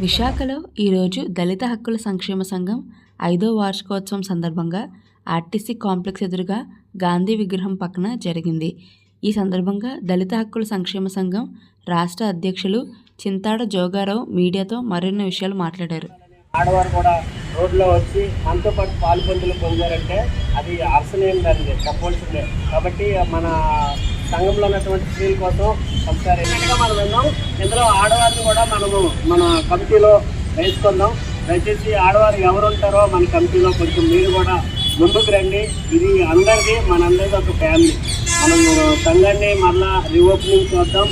విశాఖలో ఈరోజు దళిత హక్కుల సంక్షేమ సంఘం ఐదో వార్షికోత్సవం సందర్భంగా ఆర్టీసీ కాంప్లెక్స్ ఎదురుగా గాంధీ విగ్రహం పక్కన జరిగింది. ఈ సందర్భంగా దళిత హక్కుల సంక్షేమ సంఘం రాష్ట్ర అధ్యక్షులు చింతాడ జోగారావు మీడియాతో మరిన్ని విషయాలు మాట్లాడారు. ఆడవారు కూడా రోడ్లో వచ్చి మనతో పాటు పాలు పొందులు పొందారంటే అది అర్సనేం దాన్ని చెప్పవలసిందే. కాబట్టి మన సంఘంలో ఉన్నటువంటి స్త్రీల కోసం ఒకసారి మనం విన్నాం. ఇందులో ఆడవారిని కూడా మనము మన కమిటీలో వేసుకుందాం. దయచేసి ఆడవారు ఎవరు ఉంటారో మన కమిటీలో కొంచెం మీరు కూడా ముందుకు రండి. ఇది అందరిది మనందరిది ఒక ఫ్యామిలీ మనము సంఘాన్ని మళ్ళా రీఓపెనింగ్ చూద్దాం.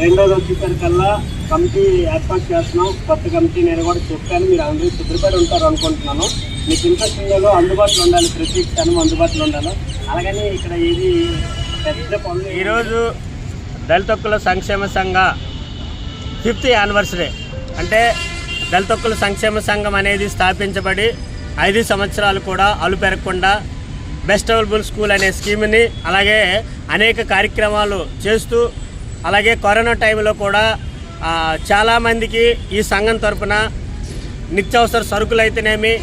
రెండోది వచ్చేసరికల్లా కమిటీ ఏర్పాటు చేస్తున్నాం. కొత్త కమిటీ నేను కూడా చెప్పాను. మీరు అందరూ సిద్ధపడి ఉంటారు అనుకుంటున్నాను. మీకు ఇంట్రెస్ట్ ఉండాలో అందుబాటులో ఉండాలి. ప్రతి క్షణం అందుబాటులో ఉండాలి. అలాగని ఇక్కడ ఏది ఈరోజు దళితొక్కుల సంక్షేమ సంఘ ఫిఫ్త్ యానివర్సరీ. అంటే దళితొక్కుల సంక్షేమ సంఘం అనేది స్థాపించబడి ఐదు సంవత్సరాలు కూడా అలు పెరగకుండా బెస్ట్ అవైలబుల్ స్కూల్ అనే స్కీమ్ని అలాగే అనేక కార్యక్రమాలు చేస్తూ అలాగే కరోనా టైంలో కూడా చాలామందికి ఈ సంఘం తరఫున నిత్యావసర సరుకులు అయితేనేమి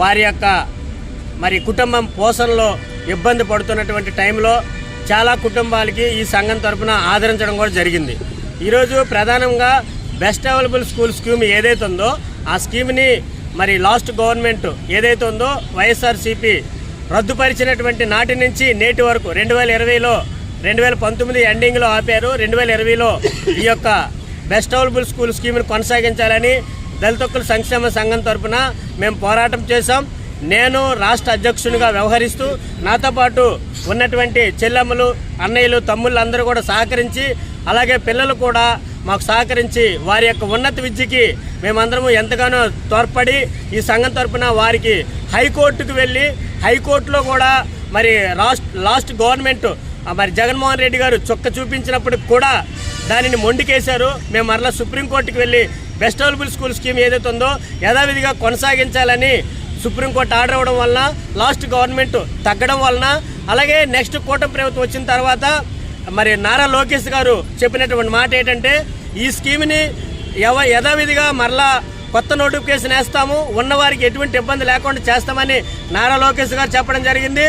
వారి యొక్క మరి కుటుంబం పోషణలో ఇబ్బంది పడుతున్నటువంటి టైంలో చాలా కుటుంబాలకి ఈ సంఘం తరఫున ఆదరించడం కూడా జరిగింది. ఈరోజు ప్రధానంగా బెస్ట్ అవైలబుల్ స్కూల్ స్కీమ్ ఏదైతే ఉందో ఆ స్కీమ్ని మరి లాస్ట్ గవర్నమెంట్ ఏదైతే ఉందో వైఎస్ఆర్సీపీ రద్దుపరిచినటువంటి నాటి నుంచి నేటి వరకు రెండు వేల ఇరవైలో రెండు వేల పంతొమ్మిది ఎండింగ్లో ఆపారు. రెండు వేల ఇరవైలో ఈ యొక్క బెస్ట్ అవైలబుల్ స్కూల్ స్కీమ్ని కొనసాగించాలని దళితక్కుల సంక్షేమ సంఘం తరపున మేము పోరాటం చేశాం. నేను రాష్ట్ర అధ్యక్షునిగా వ్యవహరిస్తూ నాతో పాటు ఉన్నటువంటి చెల్లెమ్మలు అన్నయ్యలు తమ్ముళ్ళు అందరూ కూడా సహకరించి అలాగే పిల్లలు కూడా మాకు సహకరించి వారి యొక్క ఉన్నత విద్యకి మేమందరము ఎంతగానో తోడ్పడి ఈ సంఘం తరపున వారికి హైకోర్టుకు వెళ్ళి హైకోర్టులో కూడా మరి లాస్ట్ లాస్ట్ గవర్నమెంట్ మరి జగన్మోహన్ రెడ్డి గారు చొక్క చూపించినప్పటికి కూడా దానిని మొండికేశారు. మేము మరలా సుప్రీంకోర్టుకి వెళ్ళి బెస్ట్ అవైలబుల్ స్కూల్ స్కీమ్ ఏదైతే ఉందో యథావిధిగా కొనసాగించాలని సుప్రీంకోర్టు ఆర్డర్ అవ్వడం వలన లాస్ట్ గవర్నమెంట్ తగ్గడం వలన అలాగే నెక్స్ట్ కూటమి ప్రభుత్వం వచ్చిన తర్వాత మరి నారా లోకేష్ గారు చెప్పినటువంటి మాట ఏంటంటే ఈ స్కీమ్ని యవ యథావిధిగా మరలా కొత్త నోటిఫికేషన్ వేస్తాము ఉన్నవారికి ఎటువంటి ఇబ్బంది లేకుండా చేస్తామని నారా లోకేష్ గారు చెప్పడం జరిగింది.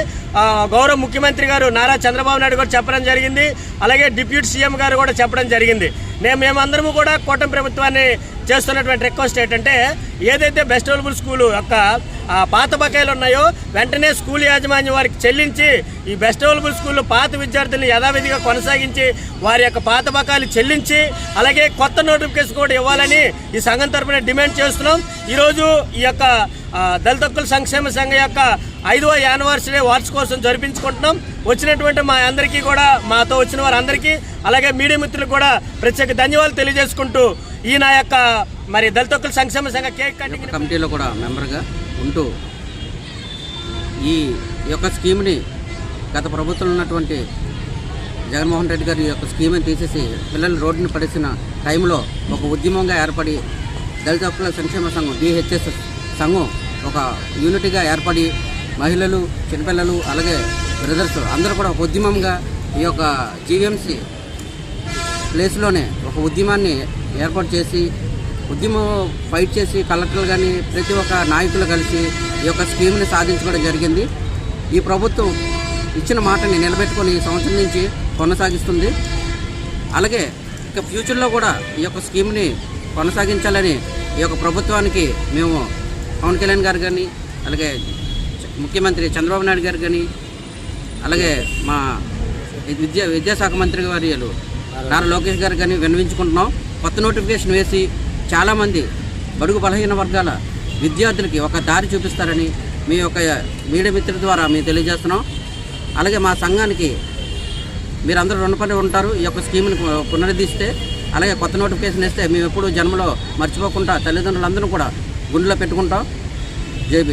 గౌరవ ముఖ్యమంత్రి గారు నారా చంద్రబాబు నాయుడు గారు చెప్పడం జరిగింది. అలాగే డిప్యూటీ సీఎం గారు కూడా చెప్పడం జరిగింది. మేము మేమందరము కూడా కూటమి ప్రభుత్వాన్ని చేస్తున్నటువంటి రిక్వెస్ట్ ఏంటంటే ఏదైతే బెస్ట్ అవైలబుల్ స్కూల్ యొక్క పాత బకాయిలు ఉన్నాయో వెంటనే స్కూల్ యాజమాన్యం వారికి చెల్లించి ఈ బెస్ట్ అవైలబుల్ స్కూల్లో పాత విద్యార్థులను యథావిధిగా కొనసాగించి వారి యొక్క పాత బకాయిలు చెల్లించి అలాగే కొత్త నోటిఫికేషన్ కూడా ఇవ్వాలని ఈ సంఘం తరపున డిమాండ్ చేస్తున్నాం. ఈరోజు ఈ యొక్క దళితక్కుల సంక్షేమ సంఘం యొక్క ఐదవ యానివర్సరీ వార్షికోత్సవం జరిపించుకుంటున్నాం. వచ్చినటువంటి మా అందరికీ కూడా మాతో వచ్చిన వారందరికీ అలాగే మీడియా మిత్రులు కూడా ప్రత్యేక ధన్యవాదాలు తెలియజేసుకుంటూ ఈ నా యొక్క మరి దళిత హక్కుల సంక్షేమ సంఘ కేక్ కటింగ్ కమిటీలో కూడా మెంబర్గా ఉంటూ ఈ యొక్క స్కీమ్ని గత ప్రభుత్వంలో ఉన్నటువంటి జగన్మోహన్ రెడ్డి గారి యొక్క స్కీమ్ని తీసేసి పిల్లలు రోడ్డుని పడేసిన టైంలో ఒక ఉద్యమంగా ఏర్పడి దళిత హక్కుల సంక్షేమ సంఘం డిహెచ్ఎస్ సంఘం ఒక యూనిట్గా ఏర్పడి మహిళలు చిన్నపిల్లలు అలాగే బ్రదర్స్ అందరూ కూడా ఒక ఉద్యమంగా ఈ యొక్క జీవీఎంసీ ప్లేస్లోనే ఒక ఉద్యమాన్ని ఏర్పాటు చేసి ఉద్యమం ఫైట్ చేసి కలెక్టర్లు కానీ ప్రతి ఒక్క నాయకులు కలిసి ఈ యొక్క స్కీమ్ని సాధించుకోవడం జరిగింది. ఈ ప్రభుత్వం ఇచ్చిన మాటని నిలబెట్టుకొని ఈ సంవత్సరం నుంచి కొనసాగిస్తుంది. అలాగే ఇక ఫ్యూచర్లో కూడా ఈ యొక్క స్కీమ్ని కొనసాగించాలని ఈ యొక్క ప్రభుత్వానికి మేము పవన్ కళ్యాణ్ గారు కానీ అలాగే ముఖ్యమంత్రి చంద్రబాబు నాయుడు గారు కానీ అలాగే మా విద్యా విద్యాశాఖ మంత్రి వర్యులు నారా లోకేష్ గారు కానీ విన్నవించుకుంటున్నాం. కొత్త నోటిఫికేషన్ వేసి చాలామంది బడుగు బలహీన వర్గాల విద్యార్థులకి ఒక దారి చూపిస్తారని మీ యొక్క మీడియా మిత్రుల ద్వారా మేము తెలియజేస్తున్నాం. అలాగే మా సంఘానికి మీరందరూ రుణపడి ఉంటారు. ఈ యొక్క స్కీమ్ని పునరుద్ధరిస్తే అలాగే కొత్త నోటిఫికేషన్ ఇస్తే మేము ఎప్పుడూ జన్మలో మర్చిపోకుండా తల్లిదండ్రులందరూ కూడా గుండెలో పెట్టుకుంటాం. జై